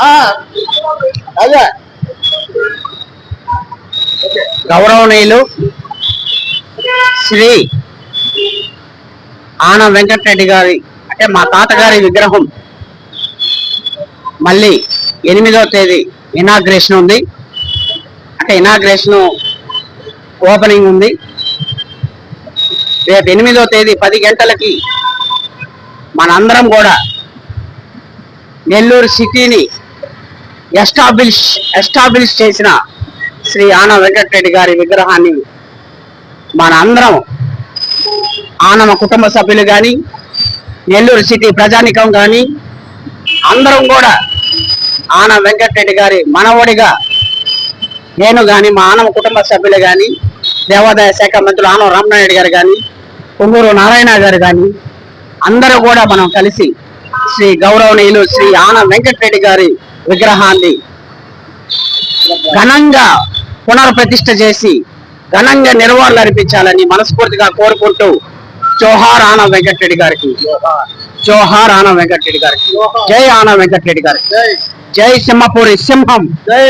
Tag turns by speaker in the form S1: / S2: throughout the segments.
S1: Ah,
S2: గౌరవనీయులు శ్రీ ఆన వెంకటరెడ్డి గారి అంటే మా తాతగారి విగ్రహం మళ్ళీ ఎనిమిదవ తేదీ ఇనాగ్రేషన్ ఉంది. అంటే ఇనాగ్రేషన్ ఓపెనింగ్ ఉంది. రేపు ఎనిమిదవ తేదీ పది గంటలకి మనందరం కూడా నెల్లూరు సిటీని ఎస్టాబ్లిష్ ఎస్టాబ్లిష్ చేసిన శ్రీ ఆన వెంకటరెడ్డి గారి విగ్రహాన్ని మన అందరం ఆనమ కుటుంబ సభ్యులు కానీ నెల్లూరు సిటీ ప్రజానికం కానీ అందరం కూడా ఆన వెంకటరెడ్డి గారి మనవడిగా నేను కానీ మా ఆనమ కుటుంబ సభ్యులు కానీ దేవాదాయ శాఖ మంత్రులు ఆనవ రామనాయుడు గారు కానీ పొంగూరు నారాయణ గారు కానీ అందరూ కూడా మనం కలిసి శ్రీ గౌరవనీయులు శ్రీ ఆన వెంకటరెడ్డి గారి విగ్రహాన్ని ఘనంగా పునర్ప్రతిష్ఠ చేసి ఘనంగా నిర్వహణలు అర్పించాలని మనస్ఫూర్తిగా కోరుకుంటూ జోహార్ ఆన వెంకటరెడ్డి గారికి. జోహార్ ఆన వెంకటరెడ్డి గారికి. జై ఆన వెంకటరెడ్డి గారికి. జై సింహపూరి సింహం.
S1: జై.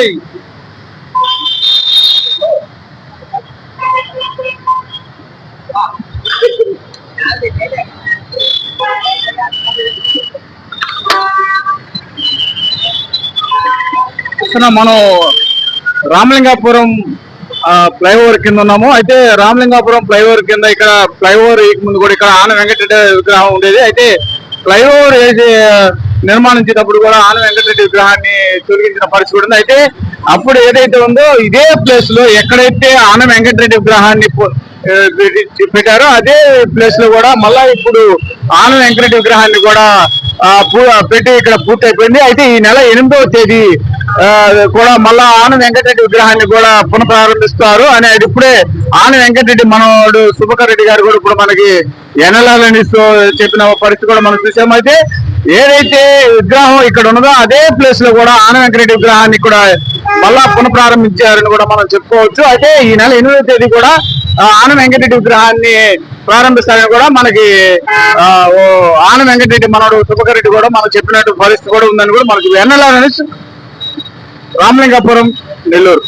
S1: పక్కన మనం రామలింగాపురం ఫ్లైఓవర్ కింద ఉన్నాము. అయితే రామలింగాపురం ఫ్లైఓవర్ కింద ఇక్కడ ఫ్లైఓవర్ ముందు కూడా ఇక్కడ ఆన వెంకటరెడ్డి విగ్రహం ఉండేది. అయితే ఫ్లైఓవర్ వేసి నిర్మాణించేటప్పుడు కూడా ఆన వెంకటరెడ్డి విగ్రహాన్ని తొలగించిన పరిస్థితి ఉంది. అయితే అప్పుడు ఏదైతే ఉందో ఇదే ప్లేస్లో ఎక్కడైతే ఆన వెంకటరెడ్డి విగ్రహాన్ని పెట్టారో అదే ప్లేస్లో కూడా మళ్ళా ఇప్పుడు ఆన వెంకటరెడ్డి విగ్రహాన్ని కూడా పెట్టి ఇక్కడ పూర్తయిపోయింది. అయితే ఈ నెల ఎనిమిదవ తేదీ కూడా మళ్ళా ఆన వెంకటరెడ్డి విగ్రహాన్ని కూడా పునఃప్రారంభిస్తారు. అని ఇప్పుడే ఆన వెంకటరెడ్డి మనోడు సుభకర్ రెడ్డి గారు కూడా ఇప్పుడు మనకి ఎనలాలని చెప్పిన పరిస్థితి కూడా మనం చూసాము అయితే ఏదైతే విగ్రహం ఇక్కడ ఉన్నదో అదే ప్లేస్లో కూడా ఆన వెంకటరెడ్డి విగ్రహాన్ని కూడా మళ్ళా పునఃప్రారంభించారని కూడా మనం చెప్పుకోవచ్చు. అయితే ఈ నెల ఎనిమిదో తేదీ కూడా ఆన వెంకటరెడ్డి విగ్రహాన్ని ప్రారంభిస్తారని కూడా మనకి ఆన వెంకటరెడ్డి మనోడు సుభకర్ రెడ్డి కూడా మనం చెప్పినట్టు పరిస్థితి కూడా ఉందని కూడా మనకి ఎన్నెల రామలింగాపురం నెల్లూరు.